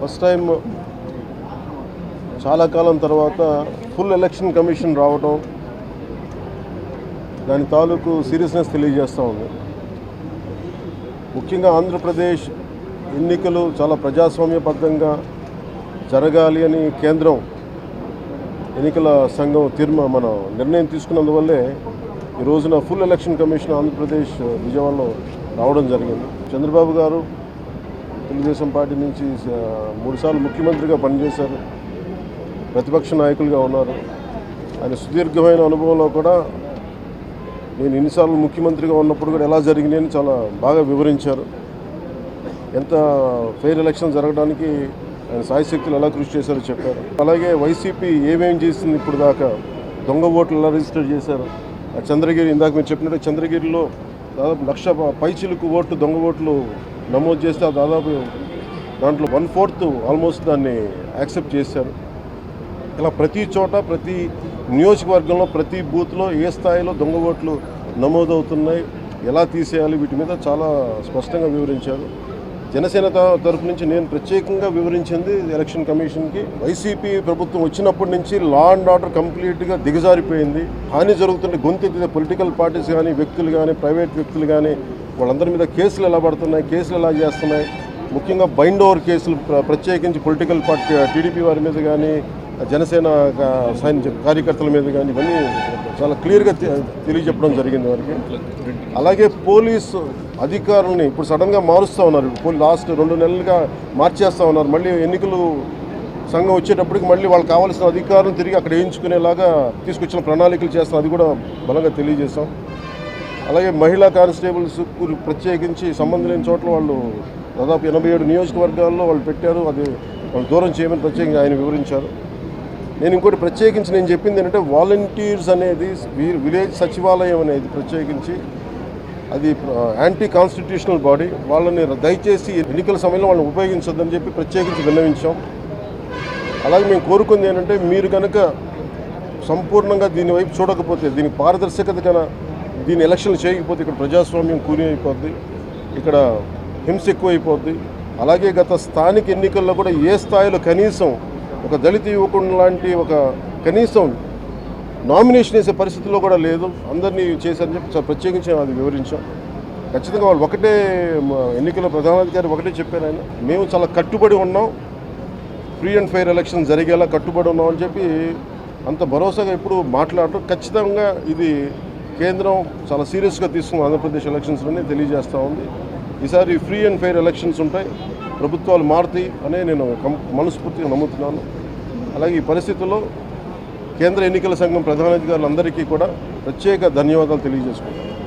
First time చాలా కాలం తర్వాత full election commission రావడం దాని తాలూకు సీరియస్నెస్ తెలియజేస్తూ ఉంది. ముఖ్యంగా ఆంధ్రప్రదేశ్ ఎన్నికలు చాలా ప్రజాస్వామ్యబద్ధంగా జరగాలి అని కేంద్రం ఎన్నికల సంఘం తీర్మా మన నిర్ణయం తీసుకున్నందువల్లే ఈ రోజున ఫుల్ ఎలక్షన్ కమిషన్ ఆంధ్రప్రదేశ్ విజయవాడలో రావడం జరిగింది. చంద్రబాబు గారు తెలుగుదేశం పార్టీ నుంచి మూడుసార్లు ముఖ్యమంత్రిగా పనిచేశారు. ప్రతిపక్ష నాయకులుగా ఉన్నారు. ఆయన సుదీర్ఘమైన అనుభవంలో కూడా నేను ఎన్నిసార్లు ముఖ్యమంత్రిగా ఉన్నప్పుడు కూడా ఎలా జరిగినాయని చాలా బాగా వివరించారు. ఎంత ఫెయిర్ ఎలక్షన్ జరగడానికి ఆయన సాయశక్తులు ఎలా కృషి చేశారో చెప్పారు. అలాగే వైసీపీ ఏమేం చేసింది ఇప్పుడు దాకా? దొంగ ఓట్లు ఎలా రిజిస్టర్ చేశారు? ఆ చంద్రగిరి ఇందాక మీరు చెప్పినట్టు చంద్రగిరిలో దాదాపు లక్ష పైచిలకు ఓట్లు దొంగ ఓట్లు నమోదు చేస్తే ఆ దాదాపు దాంట్లో వన్ ఫోర్త్ ఆల్మోస్ట్ దాన్ని యాక్సెప్ట్ చేశారు. ఇలా ప్రతి చోట ప్రతి నియోజకవర్గంలో ప్రతి బూత్లో ఏ స్థాయిలో దొంగ ఓట్లు నమోదవుతున్నాయి ఎలా తీసేయాలి వీటి మీద చాలా స్పష్టంగా వివరించారు. జనసేన తరఫు నుంచి నేను ప్రత్యేకంగా వివరించింది ఎలక్షన్ కమిషన్కి వైసీపీ ప్రభుత్వం వచ్చినప్పటి నుంచి లా అండ్ ఆర్డర్ కంప్లీట్గా దిగజారిపోయింది. హాని జరుగుతుంటే గొంతెత్తిన పొలిటికల్ పార్టీస్ కానీ వ్యక్తులు కానీ ప్రైవేట్ వ్యక్తులు కానీ వాళ్ళందరి మీద కేసులు ఎలా పడుతున్నాయి కేసులు ఎలా చేస్తున్నాయి? ముఖ్యంగా బైండ్ ఓవర్ కేసులు ప్ర- ప్రత్యేకించి పొలిటికల్ పార్టీ టీడీపీ వారి మీద కానీ జనసేన గా- సైన్య కార్యకర్తల మీద కానీ ఇవన్నీ చాలా క్లియర్గా తెలియజెప్పడం జరిగింది వారికి. అలాగే పోలీసు అధికారుల్ని ఇప్పుడు సడన్గా మారుస్తూ ఉన్నారు. ఇప్పుడు లాస్ట్ రెండు నెలలుగా మార్చేస్తూ ఉన్నారు. మళ్ళీ ఎన్నికలు సంఘం వచ్చేటప్పటికి మళ్ళీ వాళ్ళకి కావాల్సిన అధికారులను తిరిగి అక్కడ వేయించుకునేలాగా తీసుకొచ్చిన ప్రణాళికలు చేస్తాం అది కూడా బలంగా తెలియజేస్తాం అలాగే మహిళా కానిస్టేబుల్స్ ప్రత్యేకించి సంబంధం లేని చోట్ల వాళ్ళు దాదాపు ఎనభై ఏడు నియోజకవర్గాల్లో వాళ్ళు పెట్టారు. అది వాళ్ళు దూరం చేయమని ప్రత్యేకంగా ఆయన వివరించారు. నేను ఇంకోటి ప్రత్యేకించి నేను చెప్పింది ఏంటంటే వాలంటీర్స్ అనేది వి- విలేజ్ సచివాలయం అనేది ప్రత్యేకించి అది యాంటీ కాన్స్టిట్యూషనల్ బాడీ వాళ్ళని దయచేసి ఎన్నికల సమయంలో వాళ్ళని ఉపయోగించొద్దని చెప్పి ప్రత్యేకించి విన్నవించాం. అలాగే మేము కోరుకుంది ఏంటంటే మీరు కనుక సంపూర్ణంగా దీని వైపు చూడకపోతే దీని పారదర్శకత కన దీని ఎలక్షన్లు చేయకపోతే ఇక్కడ ప్రజాస్వామ్యం కూని అయిపోద్ది ఇక్కడ హింస ఎక్కువైపోద్ది. అలాగే గత స్థానిక ఎన్నికల్లో కూడా ఏ స్థాయిలో కనీసం ఒక దళిత యువకుడు లాంటి ఒక కనీసం నామినేషన్ వేసే పరిస్థితిలో కూడా లేదు. అందరినీ చేశారని చెప్పి చాలా ప్రత్యేకించి అది వివరించాం. ఖచ్చితంగా వాళ్ళు ఒకటే మ- ఎన్నికల ప్రధానాధికారి ఒకటే చెప్పారు ఆయన. మేము చాలా కట్టుబడి ఉన్నాం. ఫ్రీ అండ్ ఫెయిర్ ఎలక్షన్ జరిగేలా కట్టుబడి ఉన్నామని చెప్పి అంత భరోసాగా ఎప్పుడు మాట్లాడటం ఖచ్చితంగా ఇది కేంద్రం చాలా సీరియస్గా తీసుకున్న ఆంధ్రప్రదేశ్ ఎలక్షన్స్లోనే తెలియజేస్తూ ఉంది. ఈసారి ఫ్రీ అండ్ ఫెయిర్ ఎలక్షన్స్ ఉంటాయి. ప్రభుత్వాలు మారుతాయి అనే నేను మనస్ఫూర్తిగా నమ్ముతున్నాను. అలాగే ఈ పరిస్థితుల్లో కేంద్ర ఎన్నికల సంఘం ప్రధానాధికారులందరికీ కూడా ప్రత్యేక ధన్యవాదాలు తెలియజేసుకుంటాను